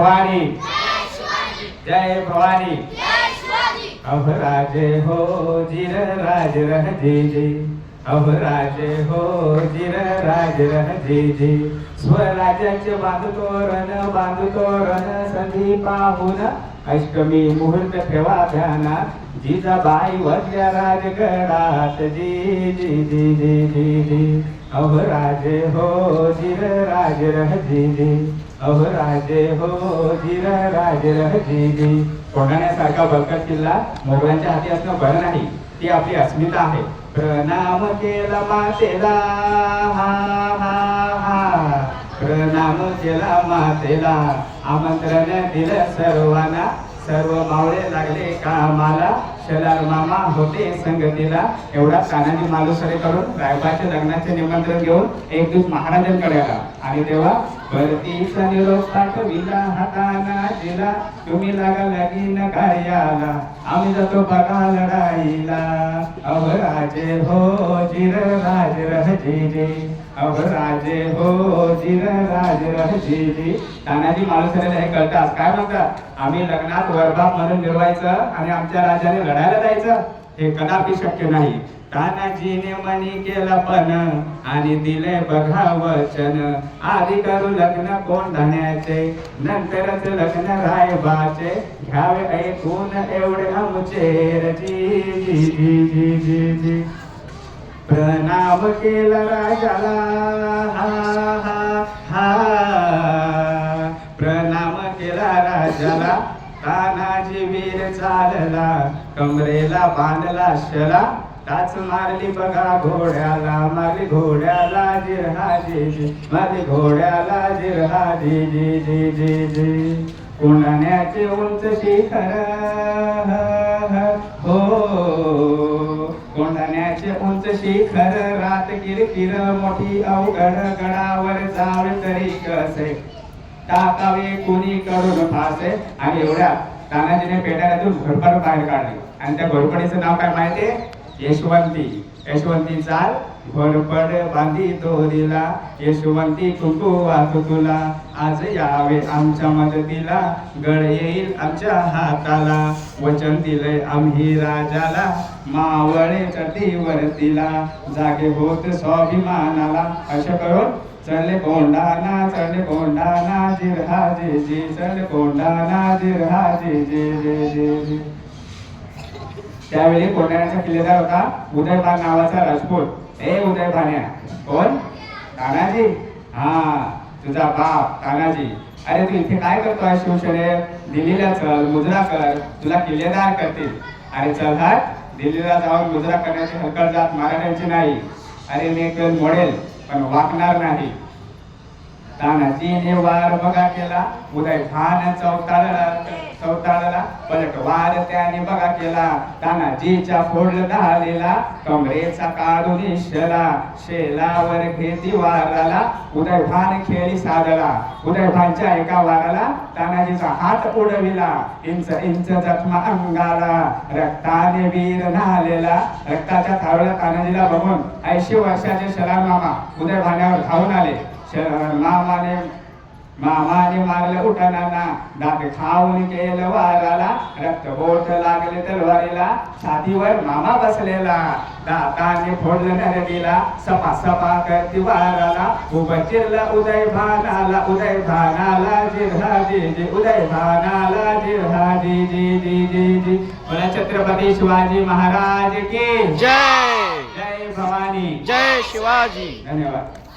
भवानी। जय भवानी अह राजे हो जिर राज रह जे जे अह राजे हो जिर राज रह जे जे स्वराज्याचे बांधतो रण बांधतो रण संधी पाहून अष्टमी मुहूर्त ठेवा ध्यानात. जिजाबाई वरल्या राजगडात जी जी जी जी जी जी. अह राजे हो जिर राज रह जी जी अहो राजे हो जिर राज रह जी जी किल्ला मोगलांच्या हाती असणं बरं नाही. ती आपली अस्मिता आहे. प्रणाम केला मातेला. हा हा हा. प्रणाम केला मातेला. आमंत्रण दिलं सर्वांना. सर्व मावळे लागले कामाला. शलार मामा होते संगतीला. एवढा तानाजी मालुसरे करून रायबाच्या लग्नाचे निमंत्रण घेऊन एक दिवस महाराजांकडे आला. आणि तेव्हा भरतीचा निरोप पाठविला हाताना दिला तुम्ही लागा लागी लगीन आला आम्ही जातो बघा लढाईला. अव राजे हो जिर राज रह अव राजे हो जिर राज रह तानाजी मालुसरेला हे कळतात काय म्हणतात? आम्ही लग्नात वरबाप म्हणून मिरवायचं आणि आमच्या राजाने लढायला जायचं? हे कदापि शक्य नाही. तानाजीने मनी केलं पण आणि दिले बघा वचन. आधी करू लग्न कोण धाण्याचे नंतरच लग्न रायबाचे. घ्यावे ऐकून एवढे आमचे. जी जी जी जी जी जी. प्रणाम केला राजाला. चालला कमरेला बांधला शला. टाच मारली बघा घोड्याला मारली घोड्याला जिरहा जी जी मारली घोड्याला जिरहा जी जी जी जी. जी कोंढाण्याचे उंच शिखर. हो. कोंडण्याचे उंच शिखर रात किरकिर मोठी अवघड गडावर जावे तरी कसे. टाकावे कुणी करून फासे. आणि एवढ्या तानाजीने पेटाऱ्यातून घोरपड बाहेर काढली. आणि त्या घोरपडीचं नाव काय माहितीये? यशवंती. यशवंती चाल घोरपड बांधी दोरीला. यशवंती कुंकू वाहतो तुला आज यावे आमच्या मदतीला. गळ येईल आमच्या हाताला. वचन दिलंय आम्ही राजाला. मावळे चटी वरतीला जागे होत स्वाभिमानाला. अशा करून चल कोंडाना चल कोंडाना जिरहा जे जे चल कोंडाना जिरहा जे जे जे जे जे त्यावेळी कोंडाण्याचा किल्लेदार होता उदयभान नावाचा राजपूत. ए उदयभान्या. कोण? तानाजी. हा तुझा बाप तानाजी. अरे तू इथे काय करतोय शिवसेनेत? दिल्लीला चल मुजरा कर. तुला किल्लेदार करतील. अरे चल हा दिल्लीला जाऊन मुजरा करण्याची हलकड जात मराठ्यांची नाही. अरे मी एक मॉडेल. पण वाकणार नाही तानाजीने वार बघा केला. उदय भान चौताळला चौताळला पलट वार त्याने बघा केला. तानाजीच्या फोड दहालेला कमरेचा काढून शेला शेलावर घेती वाराला उदय भान खेळी साधला. उदय भानच्या एका वाराला तानाजीचा हात उडविला इंच इंच जखमा अंगाला. रक्ताने वीर नालेला रक्ताच्या थावळ्या तानाजीला बघून ऐंशी वर्षाचे शलार मामा उदय भाण्यावर धावून आले. मामाने मामाने मारलं उठाणाना दात खाऊन केलं वाराला. रक्त बोट लागले तलवारीला. छातीवर मामा बसलेला. दाताने फोडलं नरडीला सपा सपा करती वाराला. उभं चिरलं उदय भानाला उदय भानाला जिरहा जी उदय भानाला जिरहा जी जी जी जी जी बोला छत्रपती शिवाजी महाराज की जय. जय भवानी. जय शिवाजी. धन्यवाद.